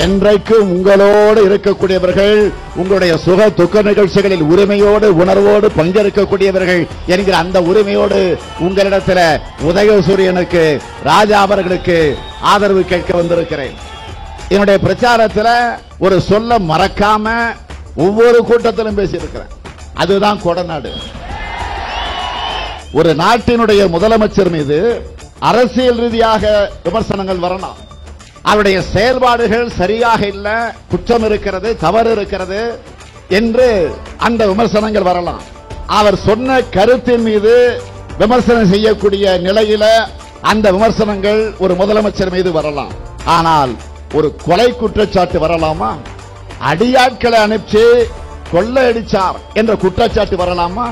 என்றைக்கும் உங்களோடு இருக்கக்கூடியவர்கள் உங்களுடைய சுக துக்க நிகழ்ச்சிகளில் உரிமையோடு உணர்வோடு பங்கேற்கக்கூடியவர்கள் என்கிற அந்த உரிமையோடு உங்களிடத்தில் உதயசூரியனுக்கு ராஜா அவர்களுக்கு ஆதரவு கேட்க வந்திருக்கிறேன். என்னுடைய பிரச்சாரத்தில் ஒரு சொல்ல மறக்காம ஒவ்வொரு கூட்டத்திலும் பேசியிருக்கிறேன். அதுதான் கொடநாடு. ஒரு நாட்டினுடைய முதலமைச்சர் மீது அரசியல் ரீதியாக விமர்சனங்கள் வரலாம். அவருடைய செயல்பாடுகள் சரியாக இல்லை குற்றம் இருக்கிறது தவறு இருக்கிறது என்று அந்த விமர்சனங்கள் வரலாம். அவர் சொன்ன கருத்தின் மீது விமர்சனம் செய்யக்கூடிய நிலையில அந்த விமர்சனங்கள் ஒரு முதலமைச்சர் மீது வரலாம். ஆனால் ஒரு கொலை குற்றச்சாட்டு வரலாமா? அடியாட்களை அனுப்பிச்சு கொள்ளையடிச்சார் என்ற குற்றச்சாட்டு வரலாமா?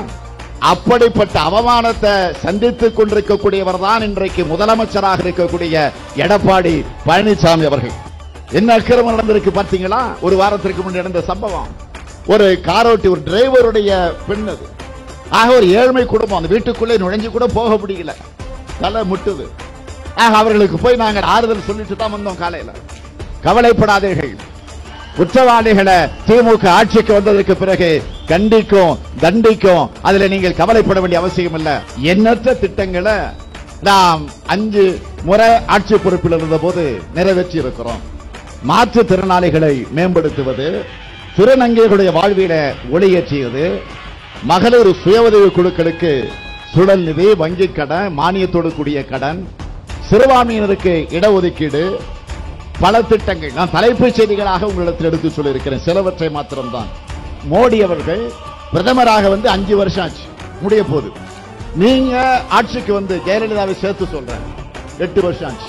அப்படிப்பட்ட அவமானத்தை சந்தித்துக் கொண்டிருக்கக்கூடியவர் தான் இன்றைக்கு முதலமைச்சராக இருக்கக்கூடிய எடப்பாடி பழனிசாமி அவர்கள். என்ன அக்கிரமம் நடந்திருக்கு பார்த்தீங்களா? ஒரு வாரத்திற்கு முன் நடந்த சம்பவம். ஒரு காரோட்டி ஒரு டிரைவருடைய பெண் அது. ஆக ஒரு ஏழ்மை குடும்பம். அந்த வீட்டுக்குள்ளே நுழைஞ்சு கூட போக முடியல. தலை முட்டுது. ஆக அவர்களுக்கு போய் நாங்கள் ஆறுதல் சொல்லிட்டு தான் வந்தோம் காலையில். கவலைப்படாதீர்கள். குற்றவாளிகளை திமுக ஆட்சிக்கு வந்ததற்கு பிறகு கண்டிக்கும் தண்டிக்கும் அதுல நீங்கள் கவலைப்பட வேண்டிய அவசியம் இல்ல. எண்ணற்ற திட்டங்களை நாம் அஞ்சு முறை ஆட்சி பொறுப்பில் இருந்த போது நிறைவேற்றி இருக்கிறோம் மாற்றுத்திறனாளிகளை மேம்படுத்துவது திருநங்கைகளுடைய வாழ்வில ஒளியேற்றியது மகளிர் சுய உதவி குழுக்களுக்கு சுழல் நிதி வங்கிக் கடன் மானியத்தோடு கூடிய கடன் சிறுபான்மையினருக்கு இடஒதுக்கீடு பல திட்டங்கள். நான் தலைப்புச் செய்திகளாக உங்களிடத்தில் எடுத்து சொல்லியிருக்கிறேன். சிலவற்றை மாத்திரம்தான். மோடி அவர்கள் பிரதமராக வந்து அஞ்சு வருஷம் ஆச்சு. முடிய போது நீங்க ஆட்சிக்கு வந்து ஜெயலலிதாவை சேர்த்து சொல்றேன். எட்டு வருஷம் ஆச்சு.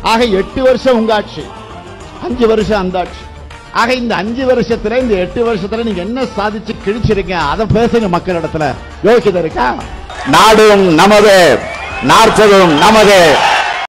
ஆக எட்டு வருஷம் உங்க ஆட்சி. அஞ்சு வருஷம் அந்த ஆட்சி. ஆக இந்த அஞ்சு வருஷத்துல இந்த எட்டு வருஷத்துல நீங்க என்ன சாதிச்சு கிழிச்சிருக்கீங்க? அதை பேசுங்க மக்களிடத்துல. யோசிக்கது இருக்கா நாடும் நமது. நாற்பதும் நமது.